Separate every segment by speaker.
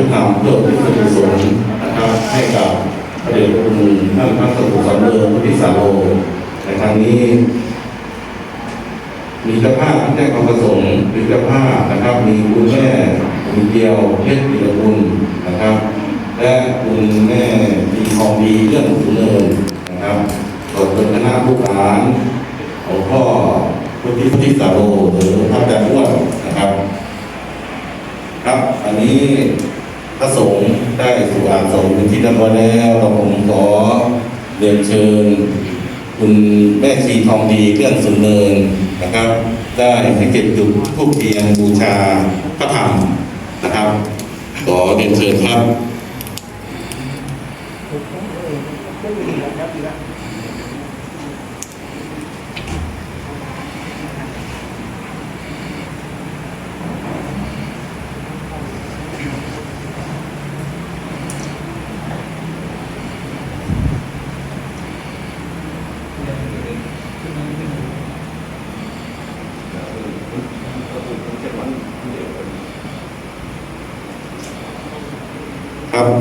Speaker 1: ทุกธรรมเพื่อเป็นกุศลนะครับให้กับพระเดชพระคุณท่านพระสมุทรสำเริงพุทธิสาโลในครั้งนี้ มีเจ้าภาพที่ได้ความประสงค์เป็นเจ้าภาพนะครับ มีคุณแม่คุณเดียวเพชรปิรกุลนะครับ และคุณแม่มีทองดีเรื่องสุนเนินนะครับขอบคุณคณะผู้การของพ่อพุทธิพุทธิสาโรหรือพระอาจารย์อ้วนนะครับ ครับ อันนี้ พระสงฆ์ได้สู่อาสงฆ์เป็นที่เรียบร้อยแล้วเราผมขอเรียนเชิญ คุณแม่ชีทองดีเครื่องสุนเนินนะครับ ได้ให้เก็บจุดทูกเทียนบูชาพระธรรมนะครับขอเรียนเชิญครับ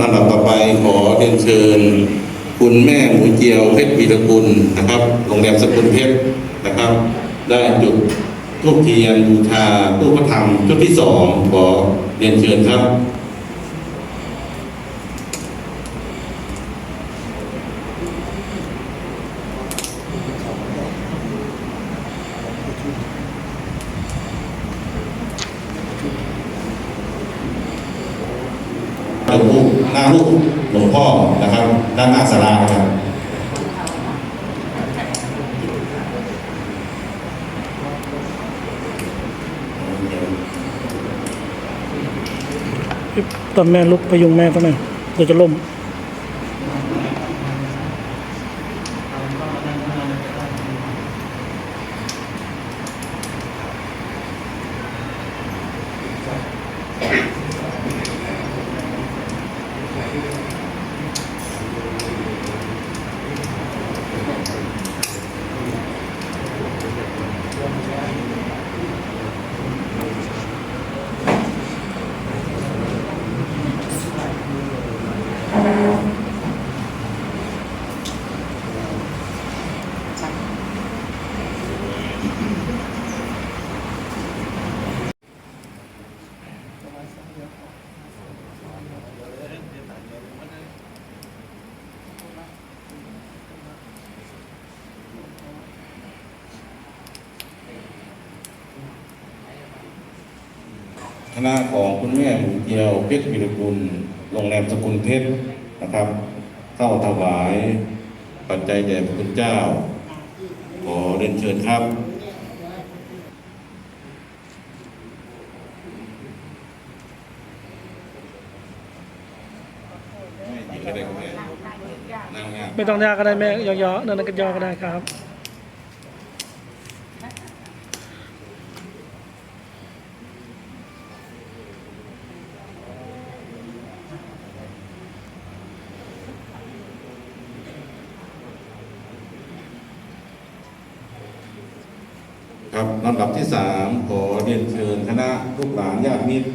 Speaker 1: ลำดับต่อไปขอ เชิญ คุณแม่หมูเจียวเพชรวีรกุลนะครับโรงแรมสกุลเพชรนะครับ ได้จุดทูกเทียนบูชาตู้พระธรรมชุดที่สองขอเรียนเชิญครับ หลวงปู่หน้ารูปหลว งพ่อนะครับด้านหน้าศาลานะครับ
Speaker 2: ตอนแม่ลุกพยุงแม่ตั้งหน่อยเดี๋ยวจะล่ม
Speaker 1: ณะของคุณแม่หมูเจียวเพชรวีรกุลโรงแรมสกุลเพชรนะครับ เข้าถวาย ปัจจัยแด่พระคุณเจ้า ขอเรียนเชิญครับไม่หยิบก็ได้ครับแม่นั่งงาน
Speaker 2: ไม่ต้องยากก็ได้แม่ยอๆนั่นก็ยอก็ได้ครับ
Speaker 1: ครับลำดับที่สามขอเรียนเชิญคณะลูกหลานญาติมิตร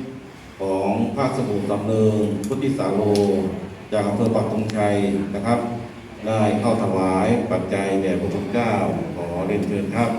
Speaker 1: ของภาคสมุทรสำเนิงพุทธิสาโล จากอำเภอปักธงชัยนะครับ ได้เข้าถวายปัจจัยแด่พระพุทธเจ้าขอเรียนเชิญครับ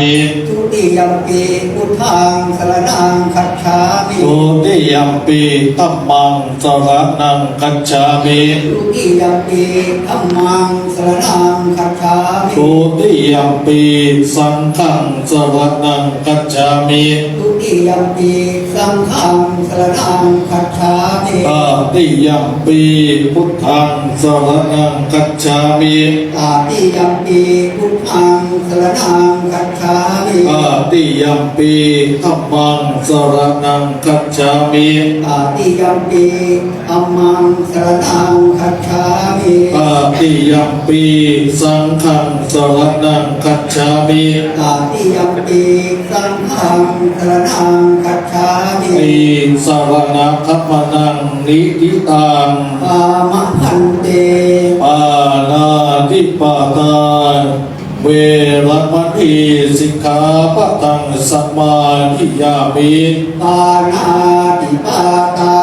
Speaker 3: มิ
Speaker 4: ทุติยมปีพุทธังสรนังคัจฉามิ
Speaker 3: ทุติยัม ปีธัมมังสรนังกัจฉามิ
Speaker 4: ติยมปีธัมมังสรนังคัจฉามิ
Speaker 3: ทุติยัมปีสังฆังสรนังกัจฉามิ
Speaker 4: ทุติยมปีสังฆังสรนังคัจฉามิ
Speaker 3: ตติยัมปีพุทธังสรนังกัจฉามิ
Speaker 4: ตาติยมปีพุทธังสรนังคัจฉามิ
Speaker 3: ตติยัมปีธัมมังสรนันังคัจฉามิ
Speaker 4: ตาติยัมปีธัมมังสรณังคัจฉามิ
Speaker 3: ตาติยัมปีสังฆังสรณังคัจฉามิ
Speaker 4: ตาติยัมปีสังฆังสรณังคัจฉามิ
Speaker 3: ตีสรณะคัมมนังนิทิตัง
Speaker 4: ปามะพันเต
Speaker 3: ปานาติปาตาเวรมณีสิกขาปะทังสมาธิยามิ
Speaker 4: ปานาติปาตา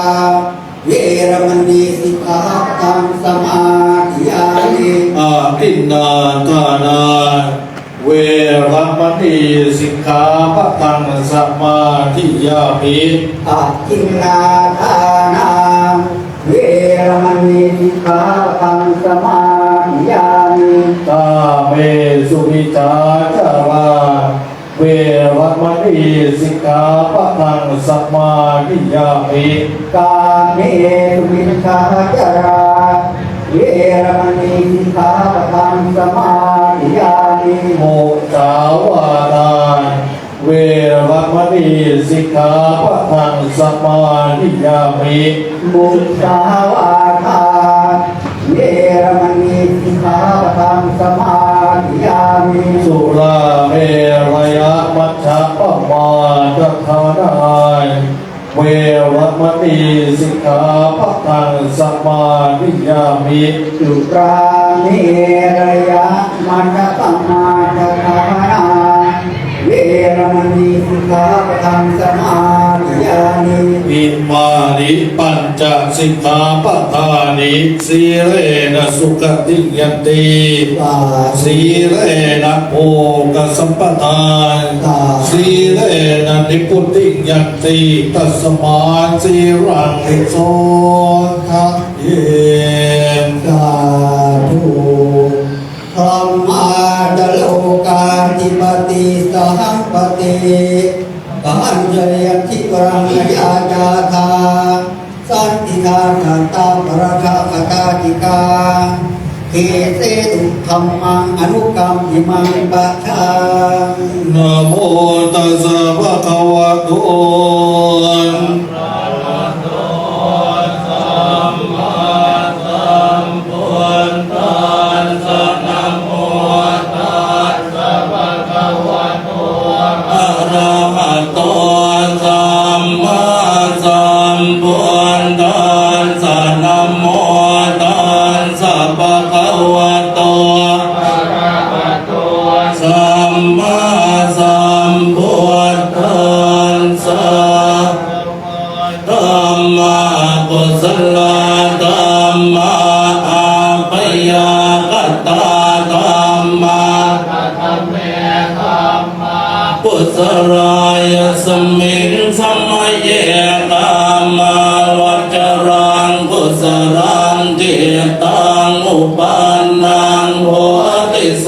Speaker 4: เวรมณีสิกขา ทิ
Speaker 3: นนาทานาเวรมณีสิกขาปะทังสมาธิยามิ
Speaker 4: อาทินนาทานาเวรมณีสิกขาปะทังสมาธิยามิ
Speaker 3: ตาเมสุวิจาจาราเวรมณีสิกขาปะทังสมาธิยามิ
Speaker 4: กาเมสุมิชาจารา เวรมณีสิกขาปะทังสมาธิยามิ
Speaker 3: โมจาวาดานเวรมณีสิกขาปะทังสมาธิยามิ
Speaker 4: บุตสาวาทานเวรมณีสิกขาปะทังสมาธิยามิ
Speaker 3: สุราเมรยะมัชฌะปมาทฐานาย เวรมณีสิกขาปัตังสมาธิยามิ
Speaker 4: จุราเมรยะมันตมาทธานาเวรมณีสิกขาปัตังสมา ธิยามิ
Speaker 3: อิมานิปัญจสิกขาปทานิสีเรนะสุขติยันติ
Speaker 4: ตา
Speaker 3: สีเรนะโภกสัมปทาน
Speaker 4: ตา
Speaker 3: สีเรนะนิพุติยันติตัสมาสีรังนิโสทะเย
Speaker 4: สาธุธรรมาดโลกาธิปติสัมปติ ปัญจยติปรังยาจาตาสันติทานันตาปรคาคตาติกาเกเสตุธรรมังอนุกรรมิมังปัจจา
Speaker 3: นะโมตัสสะภะคะวะโต ปันนังโหติโส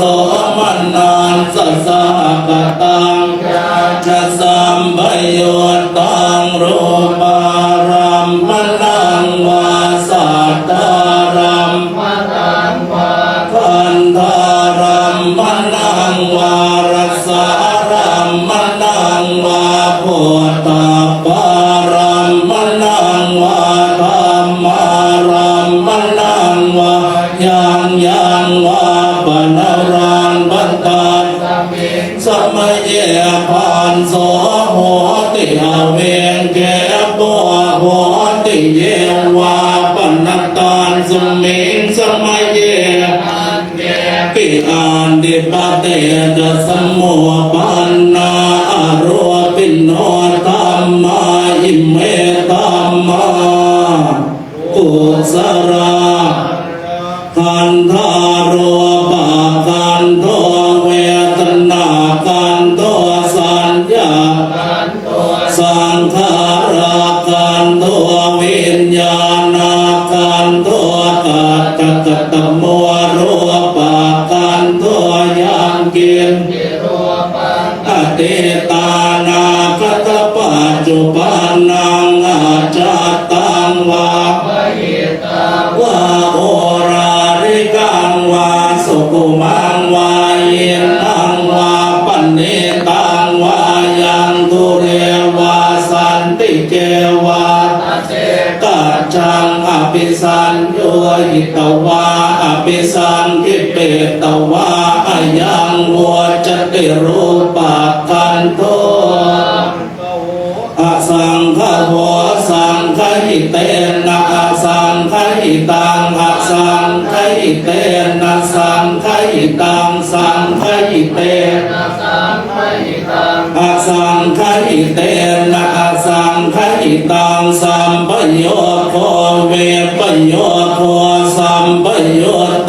Speaker 3: มนันสัสสะกตังจะสัมปยุ ติปเตจะสมโมปันนาอารวปินโนตัมมาอิเมตัมมากุสราคันธา รูปักขันโทอสังฆโวสังฆิเตนะอสังฆิตังอสังฆิเตนะสังฆิตังสังฆิเตนะสังฆิตังอสังฆิเตนะอสังฆิตังสัมปโยโคเวปโยโคสัมปโยต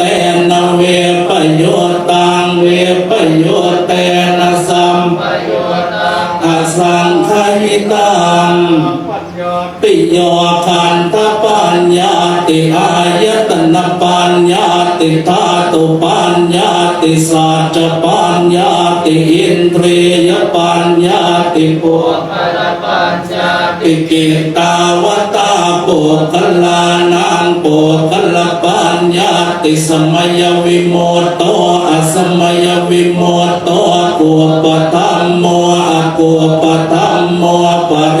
Speaker 3: โยคันทปัญญาติอายตนะปัญญาติธาตุปัญญาติสัจปัญญาติอินทรียปัญญาติปุคลปัญญาติกิตตาวตาปุคลานังปุคลปัญญาติสมัยวิโมตโตอสมัยวิโมตโตกุปธรรมโมอกุปธรรมโมปริ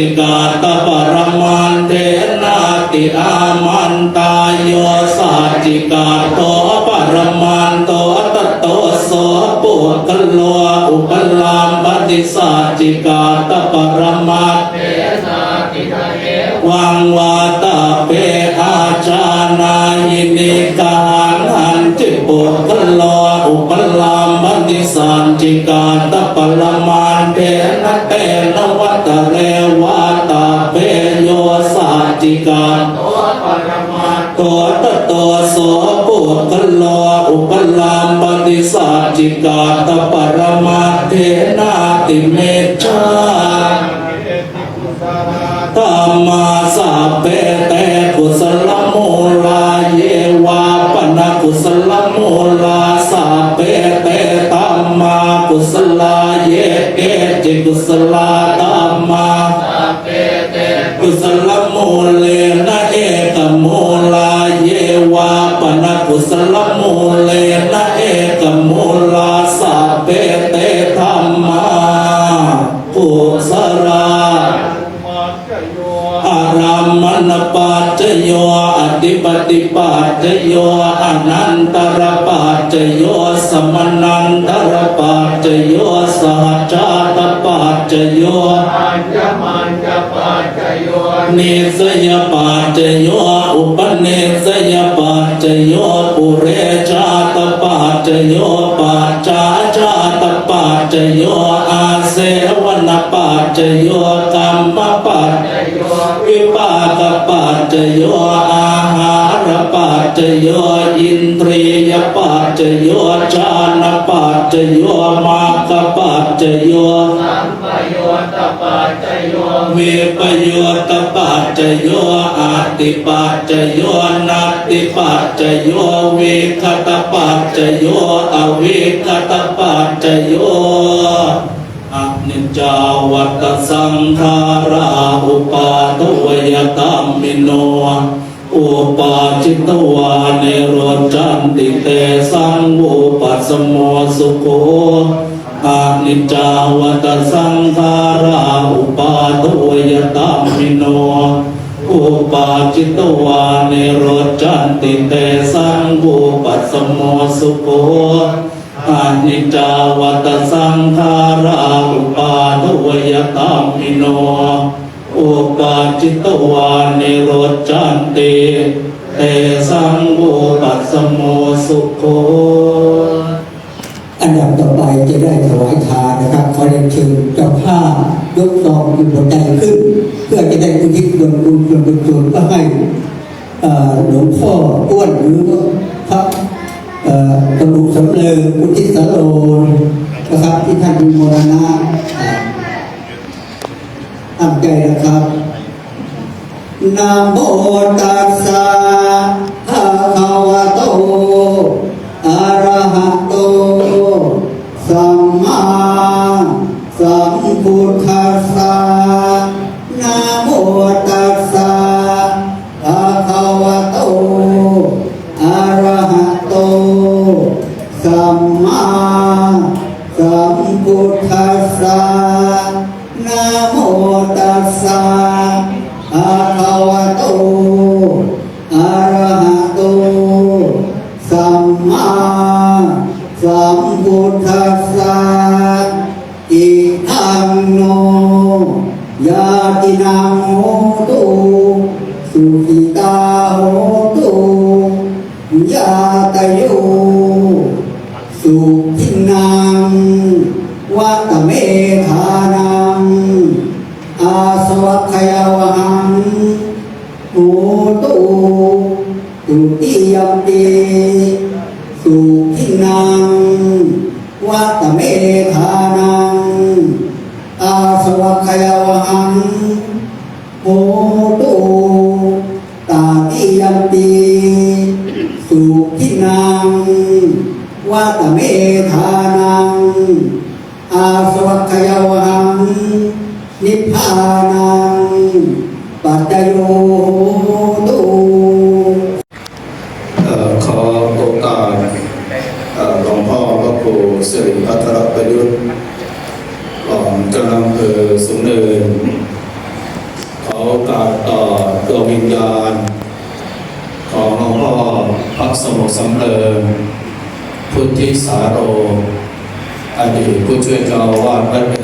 Speaker 3: จิกาตปรมันเทนาติอามันตายโยสัจจิกาโตปรมันโตตโตโสปุคโลอุปลามปฏิสัจจิกาตปรมัตเทนาติทะเเวังวาตาเปอาจานายินิกาหันจิปุคโลอุปลามปฏิสัจจิกาตปรมันเทนะเตนวัตเร จิกาตัวปรมาตัวตตัวโสปุคโลอุปลามปฏิสัจจิกาตปรมาเทนาติเมชาธรรมาสัพเพเตกุศลมูลาเยวาปนกุศลมูลาสัพเพเตธรรมากุศลาเยเกจิกุศลาธรรมา กุศลมูเลนะเอกมูลาสัพเพเตธรรมากุศลาอารัมมณปัจจโยอธิปติปัจจโยอนันตรปัจจโยสมนันตรปัจจโยสหัจจตปัจจโยอัญญมันจปัจจโยนิสยปัจจโยอุปนิสย โยกรรมปัจจโยวิปากปัจโยอาหารปัจจโยอินทรียปัจจโยฌานปัจจโยมากปัจจโยสัมปโยตปัจจโยวิปโยตปัจจโยอาติปัจจโยนัตติปัจจโยเวคตปัจจโยอเวคตปัจจโย นิจจาวัตสังขาราอุปาทวยธรรมิโนอุปาจิตวาเนโรจันติเตสังอุปัสโมสุโคอนิจจาวัตสังขาราอุปาทวยธรรมิโนอุปาจิตวาเนโรจันติเตสังอุปัสสโมสุโค อานิจาวัตสังขาราอุปาทวยตามิโนอุปาจิตวานิโรจันติเตสังอุปัสโมสุโค
Speaker 4: อันดับต่อไปจะได้ถวายทานนะครับ ขอเรียนเชิญเจ้าภาพยกซองบุญหัวใจขึ้น เพื่อจะได้อุทิศส่วนบุญส่วนบุญส่วนก็ให้หลวงพ่ออ้วนหรือว่าพระ กระดูกสำเริงพุทิสโลนะครับที่ท่านมีมรณะอ่าตั้งใจนะครับนะโมตัสสะภะคะวะโตอะระหะ สสะภะคะวะโตอะระหะโต สัมมาสัมพุทธัสสะอิทังโนยาตินังโหตุสุขิตาโหตุยาตโย ทานัง อาสวัคยาวัง นิพพานัง ปัจจโยตุ
Speaker 5: เอ่อขอโอกาสเอ่อหลวงพ่อพระครูสิริพัทรประยุทธ์รองเจ้าอำเภอสูงเนินขอโอกาสต่อดวงวิญญาณ ของหลวงพ่อพระสมุทรสำเริงพุทธิสาโร อ ดี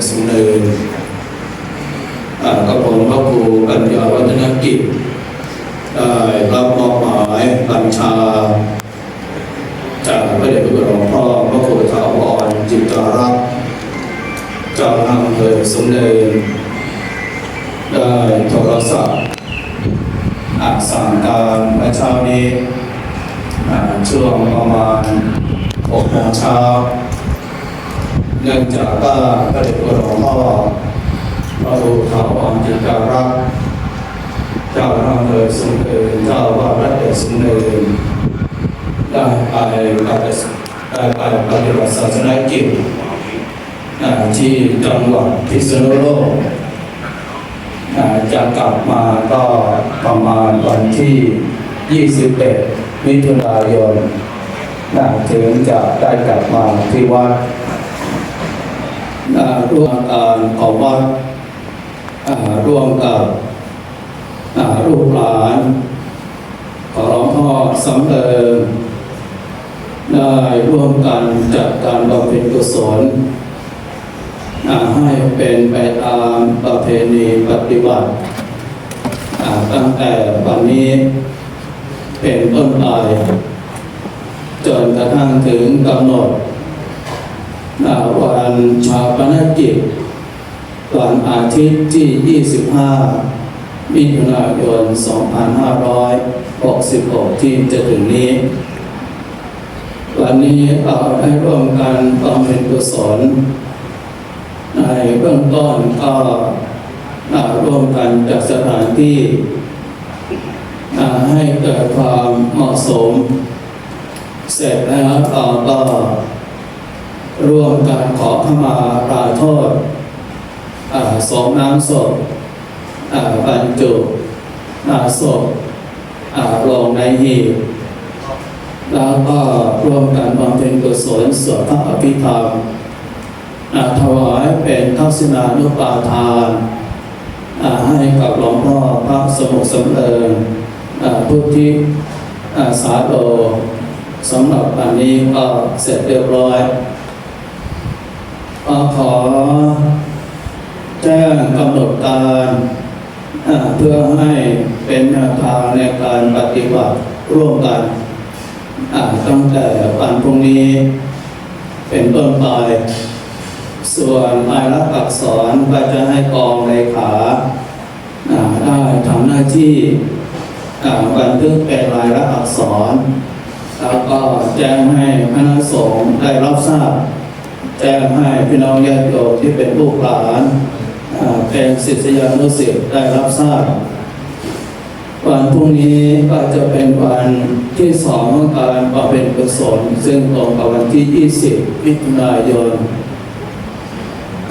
Speaker 5: เนื่องจากว่าพระเดชพระคุณหลวงพ่อพระครูถาวรจิตารักเจ้าอำเภอสุนทรเจ้าว่ารัฐเดชสุนทรได้ไปปฏิได้ไปปฏิบัติศาสนกิจที่จังหวัดพิษณุโลกจะกลับมาก็ประมาณวันที่ 21 มิถุนายนถึงจะได้กลับมาที่วัด ร่วมการของวัดอ่าร่วมกับอ่าลูกหลานของหลวงพ่อสำเริงได้ร่วมกันจัดการบำเพ็ญกุศลให้เป็นไปตามประเพณีปฏิบัติตั้งแต่วันนี้เป็นต้นไปจนกระทั่งถึงกำหนด วันชาปนกิจวันอาทิตย์ที่ 25 มิถุนายน 2566 ที่จะถึงนี้ วันนี้เราได้ร่วมกันบำเพ็ญกุศลในเบื้องต้นก็ร่วมกันจัดสถานที่ให้เกิดความเหมาะสม เสร็จแล้วเราก็ ร่วมกันขอขมาลาโทษอ่าสองน้ำศพบรรจุน้ำศพอ่าลงในหีบแล้วก็ร่วมกันบำเพ็ญกุศลสวดพระอภิธรรมถวายเป็นทักษิณานุปาทานให้กับหลวงพ่อพระสมุทรสำเริงพุทธิอ่สาโดสำหรับอันนี้ก็เสร็จเรียบร้อย ขอแจ้งกำหนดการเพื่อให้เป็นแนวทางในการปฏิบัติร่วมกันตั้งแต่วันพรุ่งนี้เป็นต้นไป ส่วนรายลักษณ์อักษรก็จะให้กองเลขาอ่าได้ทำหน้าที่อ่าบันทึกเป็นรายลักษณ์อักษร แล้วก็แจ้งให้คณะสงฆ์ได้รับทราบ จ้งให้พี่น้องญาติโยมที่เป็นลูกหลานอ่าเป็นศิษยานุศิษย์ได้รับทราบ วันพรุ่งนี้ก็จะเป็นวันที่สองของการบำเพ็ญกุศลซึ่งตรงกับวันที่ 20มิถุนายน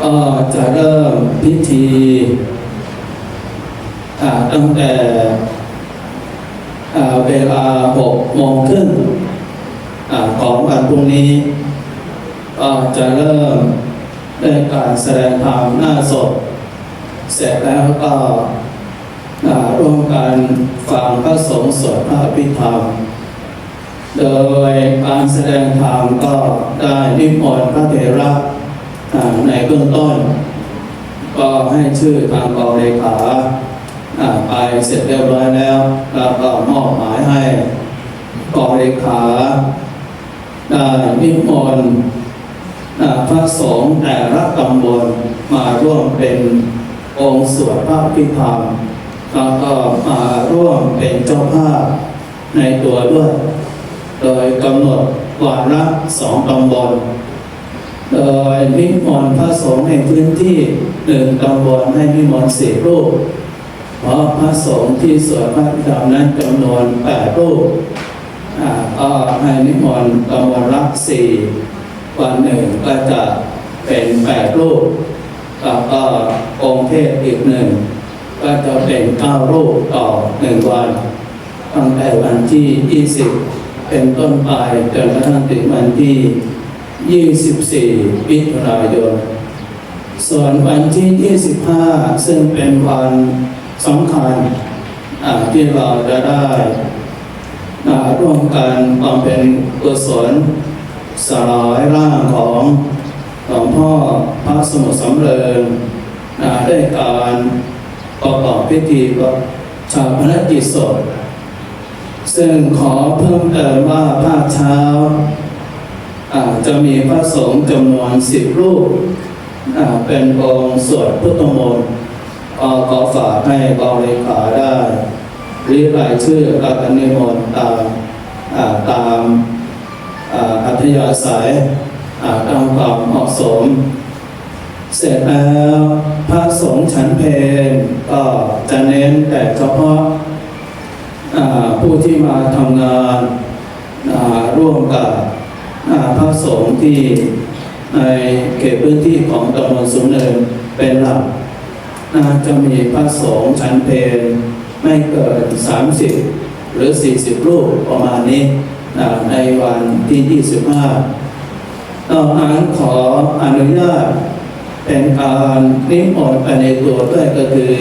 Speaker 5: ก็จะเริ่มพิธีตั้งแต่เวลา6โมงครึ่งของวันพรุ่งนี้ ก็จะเริ่มด้การแสดงธรรมหน้าสด เสร็จแล้วก็ร่วมกันฟังพระสงฆ์สวดพระอภิธรรม โดยการแสดงธรรมก็ได้นิมนต์พระเถระในเบื้องต้น ก็ให้ชื่อทางกองเลขาไปเสร็จเรียบร้อยแล้วแล้วก็มอบหมายให้กองเลขาได้นิมนต์ พระสงฆ์แต่ละตำบลมาร่วมเป็นองค์สวดพระอภิธรรมแล้วก็มาร่วมเป็นเจ้าภาพในตัวด้วย โดยกำหนดวาระสองตำบล โดยนิมนต์พระสงฆ์ในพื้นที่หนึ่งตำบลให้นิมนต์สี่รูปเพราะพระสงฆ์ที่สวดพระพิธรรมนั้นจำนวนแปดรูปอ่าก็ให้นิมนต์ตำบลละสี่ วันหนึ่งก็จะเป็นแปดรูปแล้วก็องค์เทศอีกหนึ่งก็จะเป็นเก้ารูปต่อหนึ่งวันตั้งแต่วันที่ 20 เป็นต้นไปจนกระทั่งถึงวันที่ 24มิถุนายน ส่วนวันที่ 25 ซึ่งเป็นวันสำคัญที่เราจะได้ร่วมกันบำเพ็ญกุศล สลายร่างของหลวงพ่อพระสมุทรสำเริงได้การประกอบพิธีชาพนกิจศพซึ่งขอเพิ่มเติมว่าภาคเช้าจะมีพระสงฆ์จำนวนสิบรูปเป็นองค์สวดพุทธมนต์ขอฝากให้กองเลขาได้รีบรายชื่อรับนิมนต์ตามอ่าตาม อัธยาศัยอ่าตามความเหมาะสม เสร็จแล้วพระสงฆ์ฉันเพลก็จะเน้นแต่เฉพาะผู้ที่มาทำงานร่วมกับพระสงฆ์ที่ในเขตพื้นที่ของตำบลสูงเนินเป็นหลักน่าจะมีพระสงฆ์ชั้นเพลไม่เกิน 30 หรือ 40 รูปประมาณนี้ ในวันที่ 25นอกนั้นขออนุญาตเป็นการนิมนต์ไปในตัวด้วยก็คือ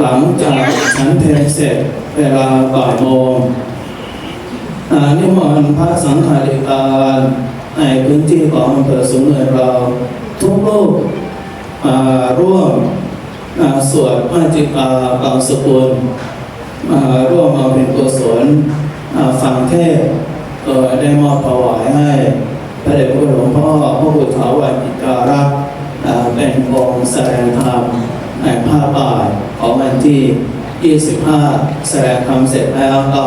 Speaker 5: หลังจากฉันเพลเสร็จเวลาบ่ายโมงนิมนต์พระสังฆาธิการในพื้นที่ของอำเภอสูงเนินเราทุกรูปมาร่วมสวดมาจิกาบางสกุลาร่วมมาเป็นกุศลอ่า ฟังเทศได้มอบถวายให้พระเดชพระคุณหลวงพ่อพระบุตรถาวรกิจารักษ์อ่าเป็นองค์แสดงธรรมในภาพบ่ายของวันที่ 25 แสดงธรรมเสร็จแล้วก็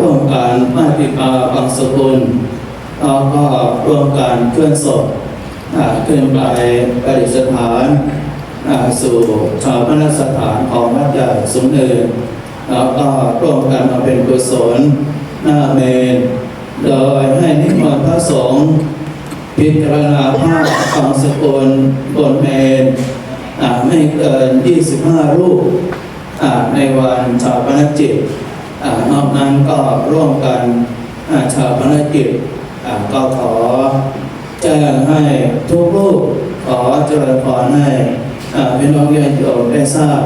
Speaker 5: ร่วมการมาติกาบางสกุลแล้วก็ร่วมการเคลื่อนศพขึ้นไปประดิษฐาน สู่ชาวพระสถานของวัดใหญ่สุนเนิน แล้วก็ร่วมกันมาเป็นกุศลหน้าเมน โดยให้นิมนต์พระสงฆ์พิจารณาภาพบางสกุลบนเมนไม่เกิน 25 รูปในวันชาปนกิจอ่านอกนั้นก็ร่วมกันอ่าชาปนกิจอ่าก็ขอแจ้งให้ทุกรูปขอเจริญพรให้พี่น้องญาติโยมได้ทราบ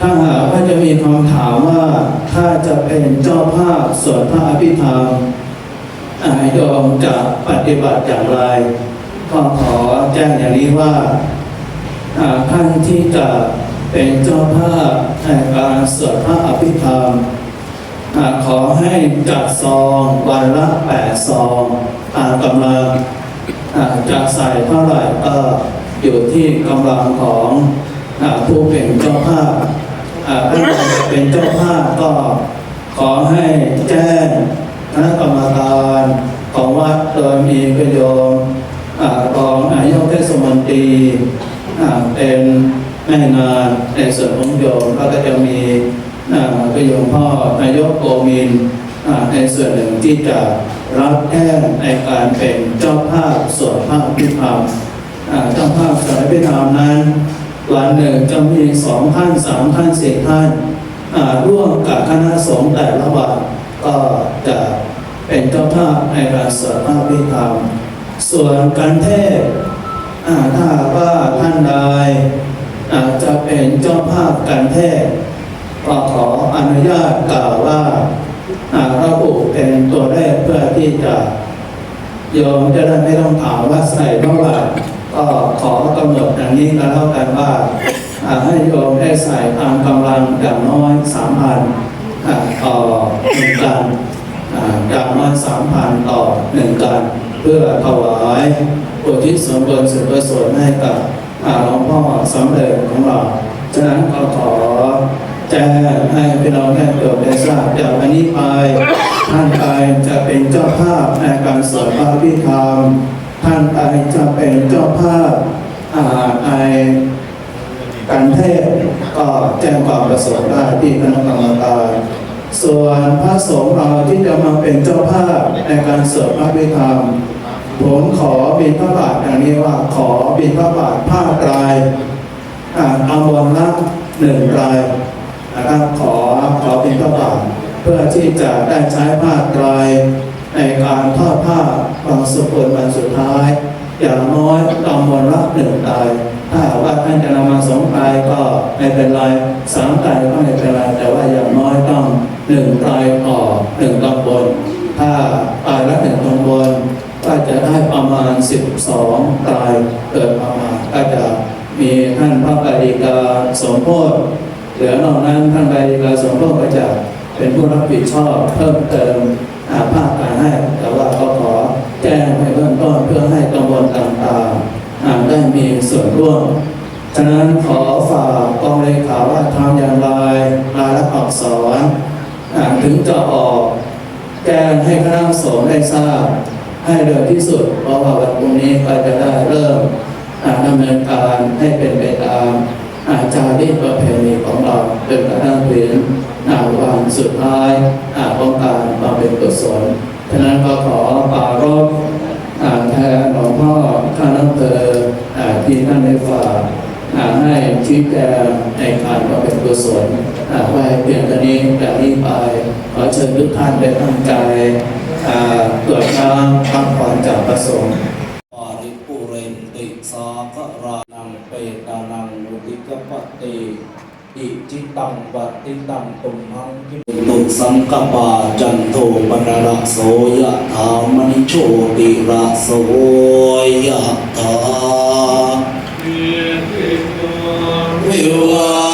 Speaker 5: ถ้าหากว่าจะมีคำถามว่าถ้าจะเป็นเจ้าภาพสวดพระอภิธรรมอ่าโยมจะปฏิบัติอย่างไรก็ขอแจ้งอย่างนี้ว่าท่านที่จะเป็นเจ้าภาพในการสวดพระอภิธรรมขอให้จัดซองวันละแปดซองตามกำลังอ่าจะใส่เท่าไหร่ก็อยู่ที่กำลังของผู้เป็นเจ้าภาพ อ่าถ้เป็นเจ้าภาพก็ขอให้แจ้งคณะกรรมการของวัดโดยมีประโยชน์อ่ารองนายกเทศมนตรีเป็นแม่นาในส่วนของโยมก็จะมีอ่าก็โยมพ่อนายกโกมินในส่วนหนึ่งที่จะรับแท่นในการเป็นเจ้าภาพส่วนภาพพิธามเจ้าภาพส่วนพิธามนั้น วันหนึ่งจะมีสองท่านสามท่านสี่ท่านอ่าร่วมกับคณะสงฆ์แต่ละวันก็จะเป็นเจ้าภาพในการสวดพระพิธรรมส่วนการเทศน์อ่าถ้าว่าท่านใดอาจจะเป็นเจ้าภาพการเทศก็ขออนุญาตกล่าวว่าอ่าระบุเป็นตัวเลขเพื่อที่จะโยมจะได้ไม่ต้องถามว่าใส่เท่าไหร่ ก็ขอกำหนดอย่างนี้แล้วกันว่าให้โยมได้ใส่ตามกำลังอย่างน้อยสามพันต่อหนึ่งกันอย่างน้อยสามพันต่อหนึ่งกัน เพื่อถวายอุทิศส่วนบุญส่วนกุศลให้กับหลวงพ่อสำเร็จของเราฉะนั้นก็ขอแจ้งให้พี่น้องญาติโยมได้ทราบจากวันนี้ไปท่านไปจะเป็นเจ้าภาพในการสวดพระพิธรรม ท่านไปจะเป็นเจ้าภาพอาในการเทศก็แจ้งความประสงค์ได้ที่คณะกรรมการส่วนพระสงฆ์เราที่จะมาเป็นเจ้าภาพในการสวดพระพิธรรมผมขอบิณฑบาตอย่างนี้ว่าขอบิณฑบาตผ้าไตรายอาอาวันละหนึ่งรายนะครับขอขอบิณฑบาตเพื่อที่จะได้ใช้ผ้าไตราย ในการทอดผ้าบางสุกุลวันสุดท้าย อย่างน้อยต้องวันละหนึ่งราย ถ้าหาว่าท่านจะนำมาสองรายก็ไม่เป็นไรสามรายก็ไม่เป็นไรแต่ว่าอย่างน้อยต้องหนึ่งรายต่อหนึ่งตำบลถ้ารายละหนึ่งตำบลก็จะได้ประมาณ 12รายเกิดประมาณก็จะมีท่านพระปริกาสมโพธิเหลือนอกนั้นท่านปริกาสมโพธิก็จะเป็นผู้รับผิดชอบเพิ่มเติม ภาคการให้แต่ว่าก็ขอแจ้งให้เบื้องต้นเพื่อให้ตำบลต่างๆได้มีส่วนร่วม ฉะนั้นขอฝากกองเลขาว่าทำอย่างไรรายลักษณ์อักษรอ่าถึงจะออกแจ้งให้คณะสงฆ์ได้ทราบ ให้เร็วที่สุด เพราะว่าวันพรุ่งนี้ก็จะได้เริ่มดำเนินการให้เป็นไปตามอาจารีตประเพณีของเราเป็นกระทั่งถึง วันสุดท้ายอ่าของการบำเพ็ญกุศลฉะนั้นก็ขอปารภอ่าแทนหลวงพ่อท่านอำเภอที่ท่านได้ฝากอ่าให้ชี้แจงในการบำเพ็ญกุศลไว้เพียงเท่านี้จากนี้ไปขอเชิญทุกท่านได้ตั้งใจตรวจน้ำพักผ่อนจากประสงค์
Speaker 3: ตังปฏิตังตุมหังคิตุสังกปาจันโทปนระโสยะธามณิโชติระโสยะธาวิวัน